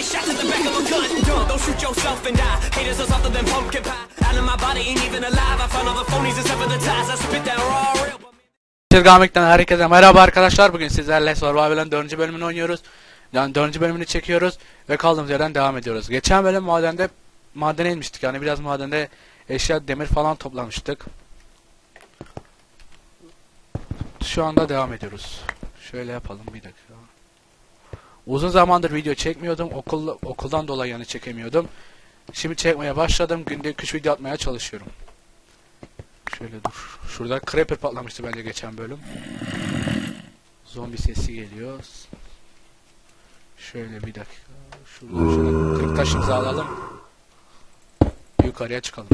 many shots at the back of a gun. Don't shoot yourself and die. Haters are softer than pumpkin pie. Out of my body ain't even alive. I found all the phonies and sympathize. I spit that raw real. Çizgamik'ten herkese merhaba arkadaşlar. Bugün sizlerle Survival'ın 4. bölümünü oynuyoruz. Yani 4. bölümünü çekiyoruz ve kaldığımız yerden devam ediyoruz. Geçen bölüm madende madene inmiştik. Yani biraz madende eşya, demir falan toplamıştık. Şu anda devam ediyoruz. Şöyle yapalım bir dakika. Uzun zamandır video çekmiyordum. Okul okuldan dolayı yani çekemiyordum. Şimdi çekmeye başladım. Günde 3 video atmaya çalışıyorum. Şöyle dur. Şurada creeper patlamıştı bence geçen bölüm. Zombi sesi geliyor. Şöyle bir dakika. Şurada şöyle kırık taşımızı alalım. Yukarıya çıkalım.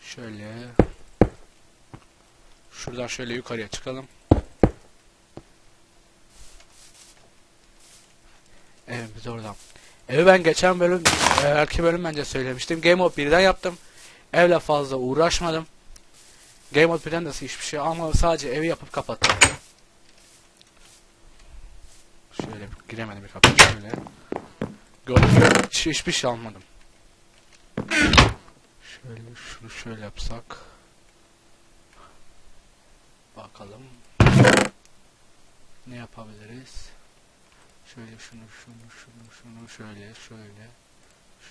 Şöyle. Şuradan şöyle yukarıya çıkalım. Oradan. Evi ben geçen bölüm, erki bölüm bence söylemiştim. Game Mode 1'den yaptım. Evle fazla uğraşmadım. Game Mode 1'den de hiçbir şey ama sadece evi yapıp kapattım. Şöyle giremedim bir kapı şöyle. Gibi hiç, hiçbir şey almadım. Şöyle şunu şöyle yapsak. Bakalım. Ne yapabiliriz? Şöyle şunu şunu şunu şunu şöyle şöyle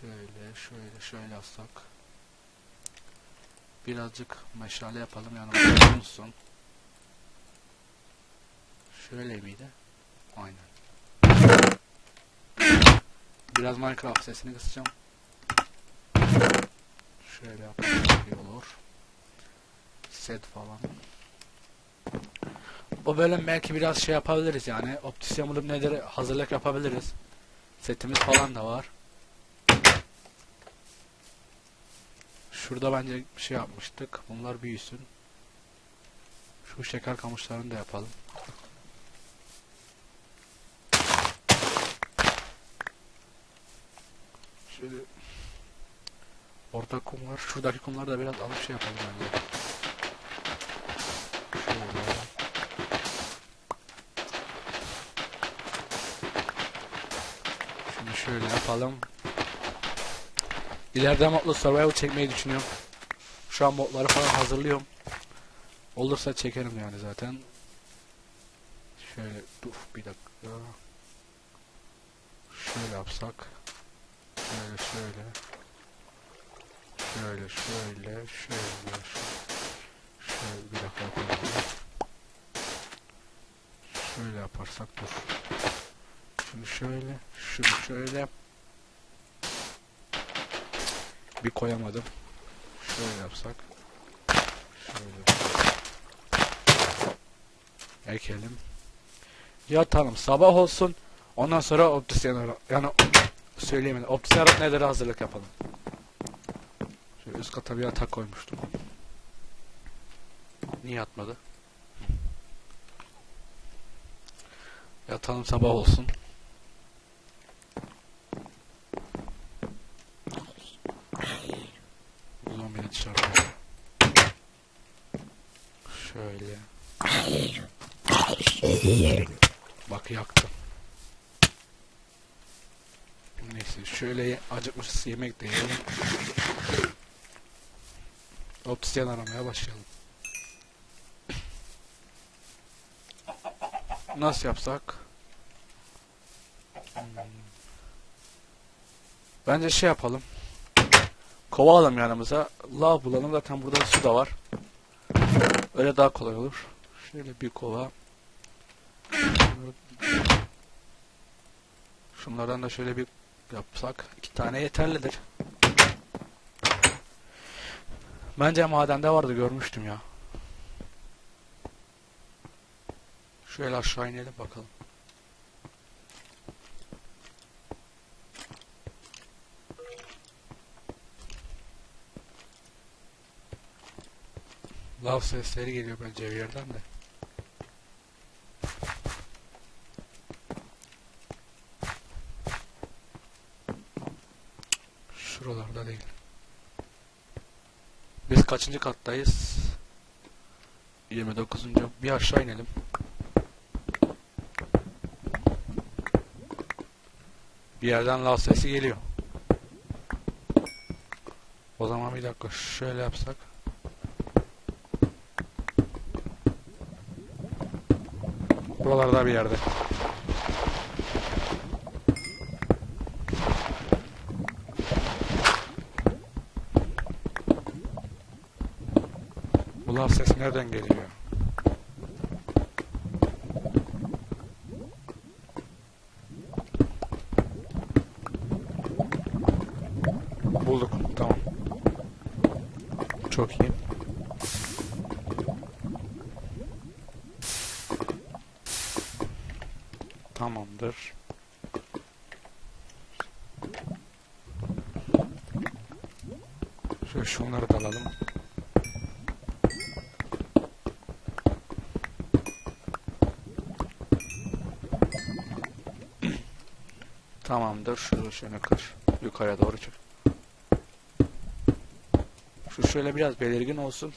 şöyle şöyle şöyle yapsak. Birazcık meşale yapalım yanımda bulunsun. Şöyle miydi? Aynen. Biraz Minecraft sesini kısacağım. Şöyle yapalım olur. Set falan. O bölüm belki biraz şey yapabiliriz yani. Optisyen bulup nedir hazırlık yapabiliriz. Setimiz falan da var. Şurada bence bir şey yapmıştık. Bunlar büyüsün. Şu şeker kamışlarını da yapalım. Şöyle Orada kum var. Şuradaki kumları da biraz alıp şey yapalım bence. Şöyle. Şimdi şöyle yapalım. İleride modlu survival çekmeyi düşünüyorum. Şu an modları falan hazırlıyorum. Olursa çekerim yani zaten. Şöyle dur bir dakika. Şöyle yapsak. Şöyle şöyle. Şöyle şöyle şöyle şöyle. Bir dakika. Şöyle yaparsak dur. Şunu şöyle, şunu şöyle. Bir koyamadım. Şöyle yapsak. Şöyle. Ekelim. Yatalım. Sabah olsun. Ondan sonra optisyen yani söyleyemedim. Optisyen nedir hazırlık yapalım. Şöyle üst kata bir yatak koymuştum. Niye atmadı? Yatalım sabah olsun. Bak yaktım. Neyse şöyle acıkmışız yemek de yiyelim. Optisyen aramaya başlayalım. Nasıl yapsak? Hmm. Bence şey yapalım. Kova alalım yanımıza. Lav bulalım. Zaten burada su da var. Öyle daha kolay olur. Şöyle bir kova. Şunlardan da şöyle bir yapsak. iki tane yeterlidir. Bence madende vardı görmüştüm ya. Şöyle aşağı inelim bakalım. Lav sesleri geliyor bence bir yerden de. Şuralarda değil. Biz kaçıncı kattayız? 29. Bir aşağı inelim. Bir yerden lav sesi geliyor. O zaman bir dakika şöyle yapsak. Buralarda bir yerde. Bu lav sesi nereden geliyor? Bulduk. Tamam. Çok iyi. Tamamdır. Şöyle şunları da alalım. Tamamdır. Şunu şöyle kır. Yukarıya doğru çık. Şu şöyle biraz belirgin olsun.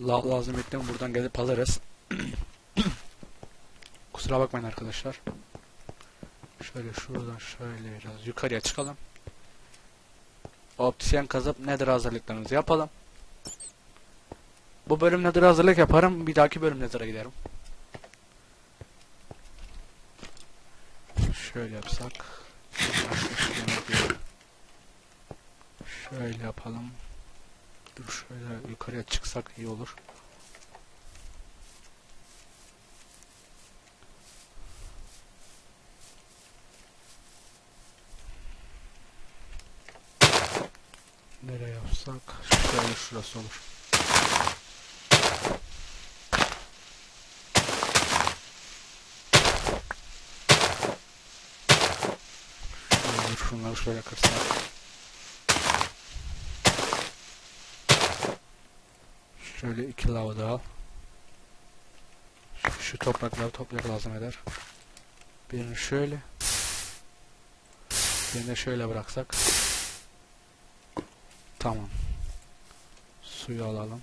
La lazım ettiğim buradan gelip alırız. Kusura bakmayın arkadaşlar. Şöyle şuradan şöyle biraz yukarıya çıkalım. Optisyen kazıp nedir hazırlıklarımızı yapalım. Bu bölüm nedir hazırlık yaparım. Bir dahaki bölüm nedir'e giderim. Şöyle yapsak. Şöyle yapalım. Dur şöyle yukarıya çıksak iyi olur. Nereye yapsak? Şöyle şurası olur. Şöyle şunları şöyle iki lava da al. Şu, şu toprakları toprak lazım eder. Birini şöyle. Birini de şöyle bıraksak. Tamam. Suyu alalım.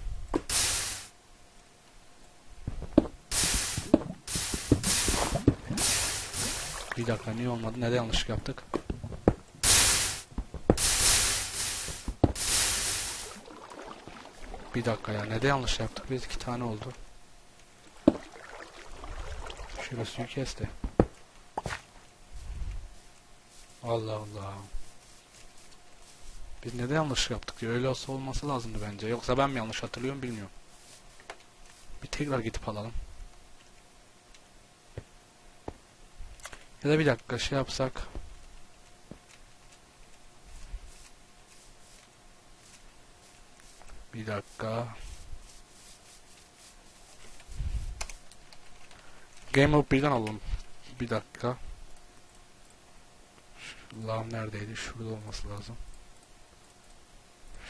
Bir dakika niye olmadı? Neden yanlış yaptık? Bir dakika ya neden yanlış yaptık? Biz iki tane oldu. Şöyle suyu kes de. Allah Allah. Biz neden yanlış yaptık ya? Öyle olsa olması lazımdı bence. Yoksa ben mi yanlış hatırlıyorum bilmiyorum. Bir tekrar gidip alalım. Ya da bir dakika şey yapsak. Bir dakika. Game of birden alalım. Bir dakika. Lav neredeydi? Şurada olması lazım.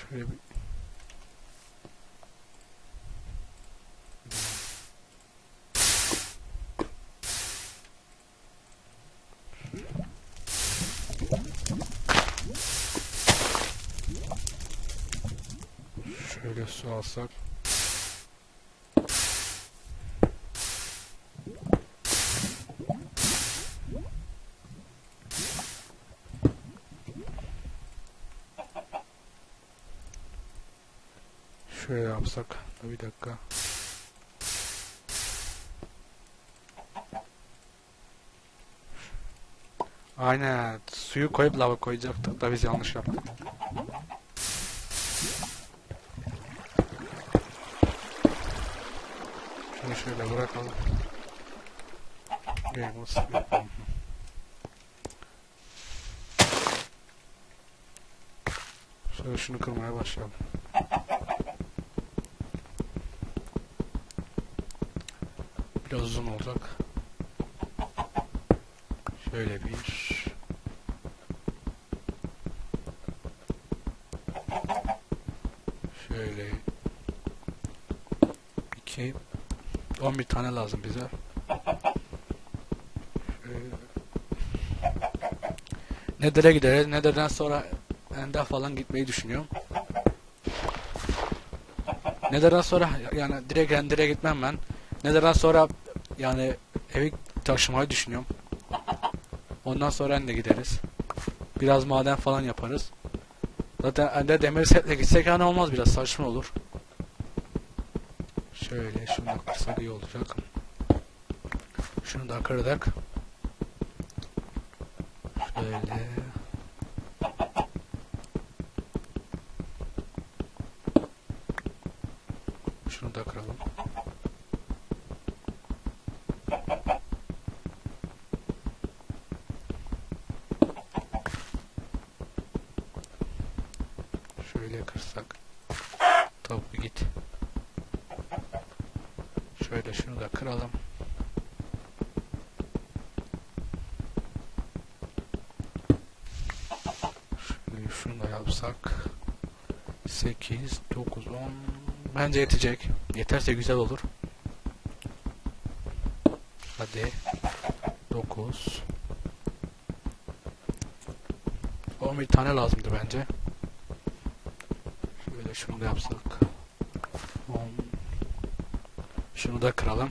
Şöyle bir... Su alsak. Şöyle yapsak. Bir dakika. Aynen. Suyu koyup lava koyacaktık da biz yanlış yaptık. Şunu şöyle bırakalım. Of yapalım. Şöyle şunu kırmaya başlayalım. Biraz uzun olacak. Şöyle bir. Şöyle. iki. 11 tane lazım bize. Şöyle. Nether'e gideriz. Nether'den sonra Ender falan gitmeyi düşünüyorum. Nether'dan sonra yani direkt Ender'e gitmem ben. Nether'dan sonra yani evi taşımayı düşünüyorum. Ondan sonra ende gideriz. Biraz maden falan yaparız. Zaten ende demir setle gitsek yani olmaz biraz saçma olur. Şöyle şunu da kırsak iyi olacak. Şunu da kırdık. Şöyle. Şunu da kıralım. Şöyle kırsak. Tabii git. Şöyle şunu da kıralım. Şöyle şunu da yapsak. 8, 9, 10. Bence yetecek. Yeterse güzel olur. Hadi. 9. 11 tane lazımdı bence. Şöyle şunu da yapsak. 10. Şunu da kıralım.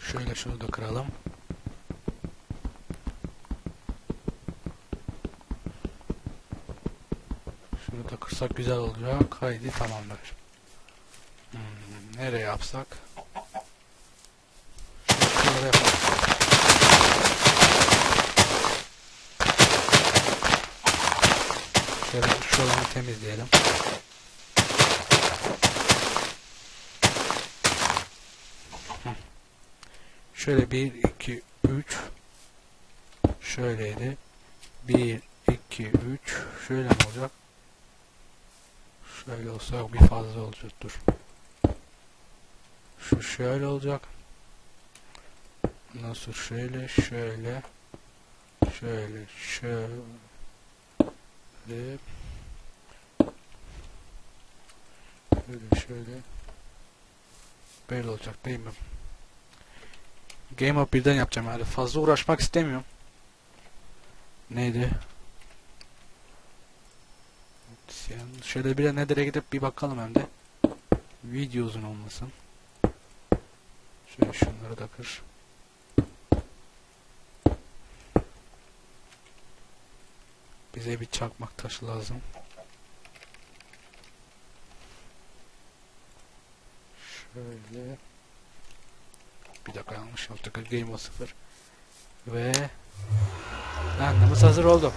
Şöyle şunu da kıralım. Şunu da kırsak güzel olacak. Haydi tamamdır. Hmm, nereye yapsak? Şuralara yapalım. Şöyle şuralarını temizleyelim. Şöyle 1, 2, 3 Şöyleydi. 1, 2, 3 Şöyle mi olacak? Şöyle olsa bir fazla olacak. Dur. Şu şöyle olacak. Nasıl şöyle, şöyle, şöyle, şöyle, şöyle, şöyle, böyle olacak değil mi? Game of birden yapacağım yani fazla uğraşmak istemiyorum. Neydi? Şöyle bir de Nether'e gidip bir bakalım hem de. Video uzun olmasın. Şöyle şunları da kır. Bize bir çakmak taşı lazım. Şöyle. Bir dakika yanlış yaptık. Game of 0. Ve Annemiz hazır oldu.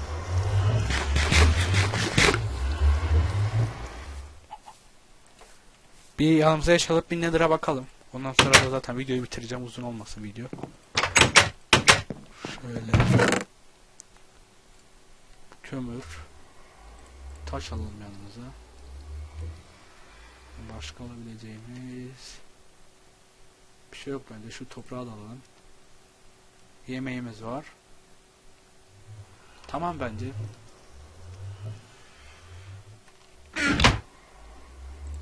Bir yanımıza yaş alıp bir Nether'a bakalım. Ondan sonra da zaten videoyu bitireceğim. Uzun olmasın video. Şöyle. Kömür. Taş alalım yanımıza. Başka alabileceğimiz bir şey yok bence. Şu toprağı da alalım. Yemeğimiz var. Tamam bence.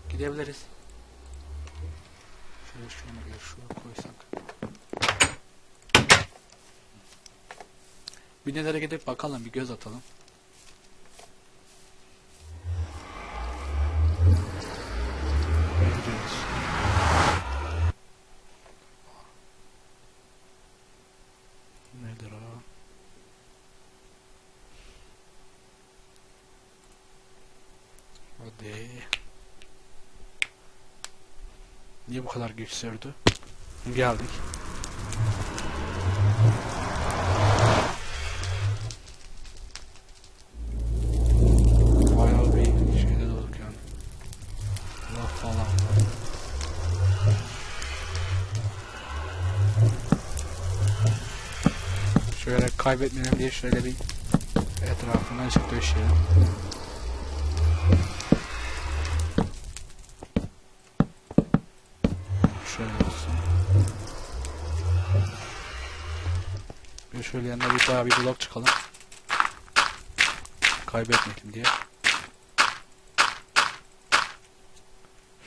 Gidebiliriz. Şöyle şunu bir şuraya koysak. Bir nelere gidip bakalım, bir göz atalım. Gidiyoruz. Nedir o? Hadi. Niye bu kadar güç sürdü? Geldik. Şöyle kaybetmeyelim diye şöyle bir etrafına ışık döşeyelim. Şöyle yanına bir daha bir blok çıkalım. Kaybetmeyelim diye.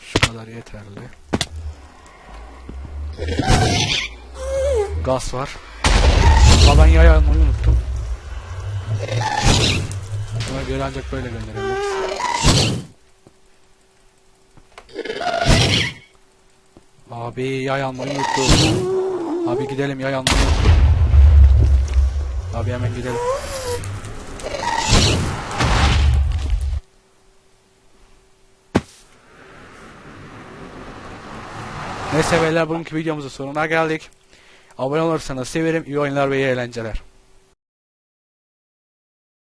Şu kadar yeterli. Gaz var. Ama ben yay almayı unuttum. Buna göre ancak böyle gönderebiliriz. Abi yay almayı unuttum. Abi gidelim yay almayı unuttum. Abi hemen gidelim. Neyse beyler bugünkü videomuzun sonuna geldik. Abone olursanız severim. İyi oyunlar ve iyi eğlenceler.